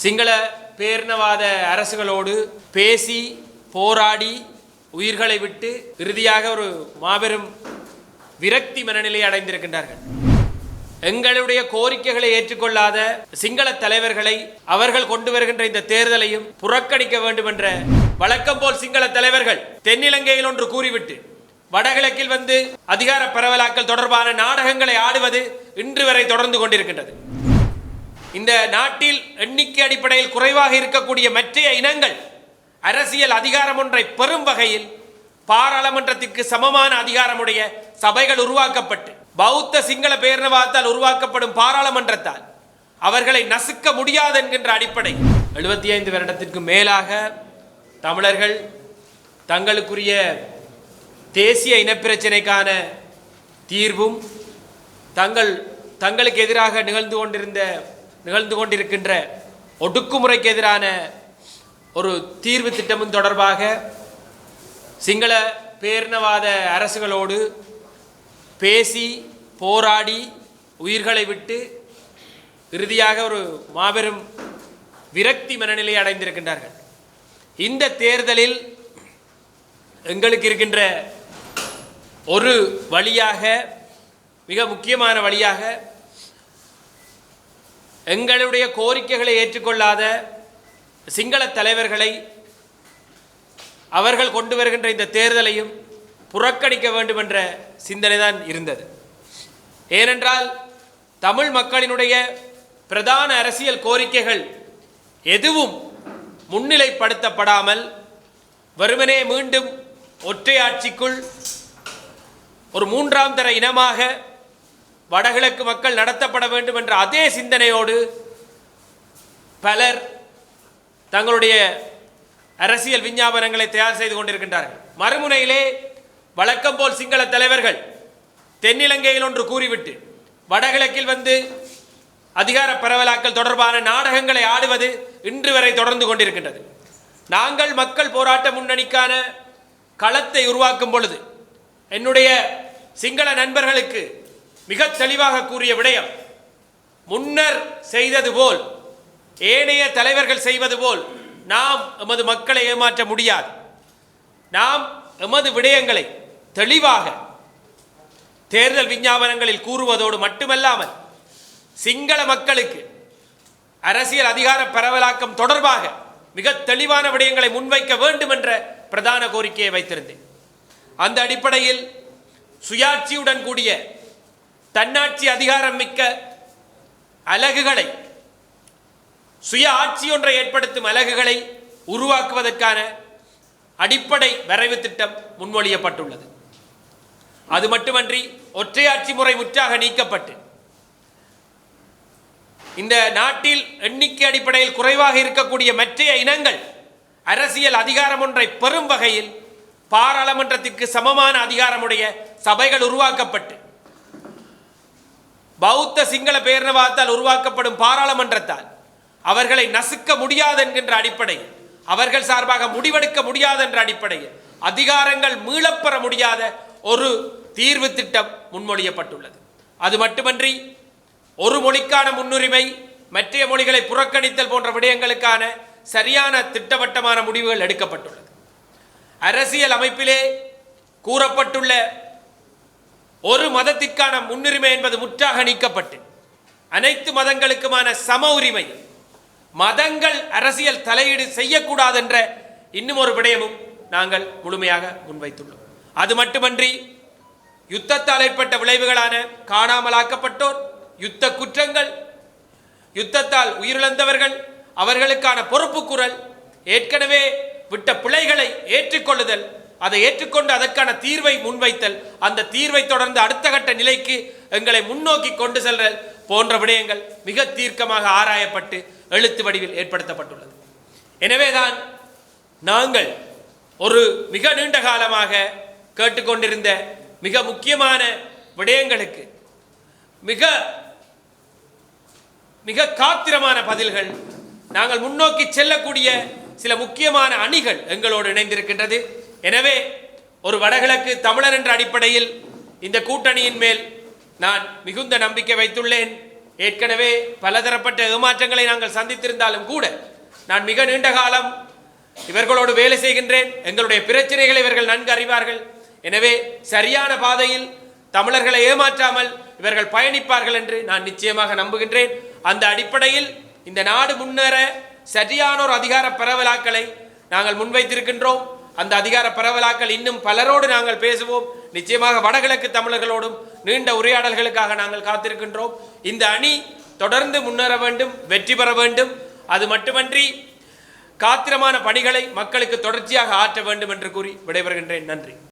சிங்கள பேரினவாத அரசுகளோடு பேசி போராடி உயிர்களை விட்டு இறுதியாக ஒரு மாபெரும் விரக்தி மனநிலையை அடைந்திருக்கின்றார்கள். எங்களுடைய கோரிக்கைகளை ஏற்றுக்கொள்ளாத சிங்கள தலைவர்களை அவர்கள் கொண்டு வருகின்ற இந்த தேர்தலையும் புறக்கணிக்க வேண்டும் என்ற வழக்கம் போல் சிங்கள தலைவர்கள் தென்னிலங்கையில் ஒன்று கூறிவிட்டு வடகிழக்கில் வந்து அதிகார பரவலாக்கல் தொடர்பான நாடகங்களை ஆடுவது இன்று வரை தொடர்ந்து கொண்டிருக்கின்றது. இந்த நாட்டில் எண்ணிக்கை அடிப்படையில் குறைவாக இருக்கக்கூடிய மற்றைய இனங்கள் அரசியல் அதிகாரம் ஒன்றை பெறும் வகையில் பாராளுமன்றத்திற்கு சமமான அதிகாரமுடைய சபைகள் உருவாக்கப்பட்டு பௌத்த சிங்கள பேரினவாதத்தால் உருவாக்கப்படும் பாராளுமன்றத்தால் அவர்களை நசுக்க முடியாது என்கின்ற அடிப்படை. எழுபத்தி ஐந்து வருடத்திற்கு மேலாக தமிழர்கள் தங்களுக்குரிய தேசிய இனப்பிரச்சினைக்கான தீர்வும் தங்கள் தங்களுக்கு எதிராக நிகழ்ந்து கொண்டிருந்த நிகழ்ந்து கொண்டிருக்கின்ற ஒடுக்குமுறைக்கு எதிரான ஒரு தீர்வு திட்டமும் தொடர்பாக சிங்கள பேரினவாத அரசுகளோடு பேசி போராடி உயிர்களை விட்டு இறுதியாக ஒரு மாபெரும் விரக்தி மனநிலையை அடைந்திருக்கின்றார்கள். இந்த தேர்தலில் எங்களுக்கு இருக்கின்ற ஒரு வழியாக மிக முக்கியமான வழியாக எங்களுடைய கோரிக்கைகளை ஏற்றுக்கொள்ளாத சிங்கள தலைவர்களை அவர்கள் கொண்டு வருகின்ற இந்த தேர்தலையும் புறக்கணிக்க வேண்டும் என்ற சிந்தனை தான் இருந்தது. ஏனென்றால் தமிழ் மக்களினுடைய பிரதான அரசியல் கோரிக்கைகள் எதுவும் முன்னிலைப்படுத்தப்படாமல் வெறுமனே மீண்டும் ஒற்றையாட்சிக்குள் ஒரு மூன்றாம் தர இனமாக வடகிழக்கு மக்கள் நடத்தப்பட வேண்டும் என்ற அதே சிந்தனையோடு பலர் தங்களுடைய அரசியல் விஞ்ஞாபனங்களை தயார் செய்து கொண்டிருக்கின்றார்கள். மறுமுனையிலே வழக்கம் போல் சிங்கள தலைவர்கள் தென்னிலங்கையில் ஒன்று கூறிவிட்டு வடகிழக்கில் வந்து அதிகார பரவலாக்கல் தொடர்பான நாடகங்களை ஆடுவது இன்று வரை தொடர்ந்து கொண்டிருக்கின்றது. நாங்கள் மக்கள் போராட்ட முன்னணிக்கான களத்தை உருவாக்கும் பொழுது என்னுடைய சிங்கள நண்பர்களுக்கு மிக தெளிவாக கூறிய விடயம் முன்னர் செய்தது போல் ஏனைய தலைவர்கள் செய்வது போல் நாம் எமது மக்களை ஏமாற்ற முடியாது. நாம் எமது விடயங்களை தெளிவாக தேர்தல் விஞ்ஞாபனங்களில் கூறுவதோடு மட்டுமல்லாமல் சிங்கள மக்களுக்கு அரசியல் அதிகார பரவலாக்கம் தொடர்பாக மிக தெளிவான விடயங்களை முன்வைக்க வேண்டும் என்ற பிரதான கோரிக்கையை வைத்திருந்தேன். அந்த அடிப்படையில் சுயாட்சியுடன் கூடிய தன்னாட்சி அதிகாரம் மிக்க அலகுகளை சுய ஆட்சி ஒன்றை ஏற்படுத்தும் அலகுகளை உருவாக்குவதற்கான அடிப்படை வரைவு திட்டம் முன்மொழியப்பட்டுள்ளது. அது மட்டுமன்றி ஒற்றையாட்சி முறை முற்றாக நீக்கப்பட்டு இந்த நாட்டில் எண்ணிக்கை அடிப்படையில் குறைவாக இருக்கக்கூடிய மற்றைய இனங்கள் அரசியல் அதிகாரம் ஒன்றை பெறும் வகையில் பாராளுமன்றத்திற்கு சமமான அதிகாரமுடைய சபைகள் உருவாக்கப்பட்டு பௌத்த சிங்கள பேரினவாதத்தால் உருவாக்கப்படும் பாராளுமன்றத்தால் அவர்களை நசுக்க முடியாது என்கின்ற அடிப்படையில் அவர்கள் சார்பாக முடிவெடுக்க முடியாது என்ற அடிப்படையில் அதிகாரங்கள் மீளப்பெற முடியாத ஒரு தீர்வு திட்டம் முன்மொழியப்பட்டுள்ளது. அது மட்டுமன்றி ஒரு மொழிக்கான முன்னுரிமை மற்ற மொழிகளை புறக்கணித்தல் போன்ற விடயங்களுக்கான சரியான திட்டவட்டமான முடிவுகள் எடுக்கப்பட்டுள்ளது. அரசியல் அமைப்பிலே கூறப்பட்டுள்ள ஒரு மதத்திற்கான முன்னுரிமை என்பது முற்றாக நீக்கப்பட்டு அனைத்து மதங்களுக்குமான சம உரிமை மதங்கள் அரசியல் தலையீடு செய்யக்கூடாது என்ற இன்னும் ஒரு விடயமும் நாங்கள் முழுமையாக முன்வைத்துள்ளோம். அது மட்டுமன்றி யுத்தத்தால் ஏற்பட்ட விளைவுகளான காணாமலாக்கப்பட்டோர் யுத்த குற்றங்கள் யுத்தத்தால் உயிரிழந்தவர்கள் அவர்களுக்கான பொறுப்பு குரல் ஏற்கனவே விட்ட பிழைகளை ஏற்றுக்கொள்ளுதல் அதை ஏற்றுக்கொண்டு அதற்கான தீர்வை முன்வைத்தல் அந்த தீர்வை தொடர்ந்து அடுத்த கட்ட நிலைக்கு எங்களை முன்னோக்கி கொண்டு செல்றல் போன்ற விடயங்கள் மிக தீர்க்கமாக ஆராயப்பட்டு எழுத்து வடிவில் ஏற்படுத்தப்பட்டுள்ளது. எனவேதான் நாங்கள் ஒரு மிக நீண்ட காலமாக கேட்டுக்கொண்டிருந்த மிக முக்கியமான விடயங்களுக்கு மிக மிக காத்திரமான பதில்கள் நாங்கள் முன்னோக்கி செல்லக்கூடிய சில முக்கியமான அணிகள் எங்களோடு இணைந்திருக்கின்றது. எனவே ஒரு வடகிழக்கு தமிழர் என்ற அடிப்படையில் இந்த கூட்டணியின் மேல் நான் மிகுந்த நம்பிக்கை வைத்துள்ளேன். ஏற்கனவே பலதரப்பட்ட ஏமாற்றங்களை நாங்கள் சந்தித்திருந்தாலும் கூட நான் மிக நீண்ட காலம் இவர்களோடு வேலை செய்கின்றேன். எங்களுடைய பிரச்சனைகளை இவர்கள் நன்கு அறிவார்கள். எனவே சரியான பாதையில் தமிழர்களை ஏமாற்றாமல் இவர்கள் பயணிப்பார்கள் என்று நான் நிச்சயமாக நம்புகின்றேன். அந்த அடிப்படையில் இந்த நாடு முன்னேற சரியான ஒரு அதிகார பரவலாக்களை நாங்கள் முன்வைத்திருக்கின்றோம். அந்த அதிகார பரவலாக்கள் இன்னும் பலரோடு நாங்கள் பேசுவோம். நிச்சயமாக வடகிழக்கு தமிழர்களோடும் நீண்ட உரையாடல்களுக்காக நாங்கள் காத்திருக்கின்றோம். இந்த அணி தொடர்ந்து முன்னேற வேண்டும் வெற்றி பெற வேண்டும். அது மட்டுமன்றி காத்திரமான பணிகளை மக்களுக்கு தொடர்ச்சியாக ஆற்ற வேண்டும் என்று கூறி விடைபெறுகின்றேன். நன்றி.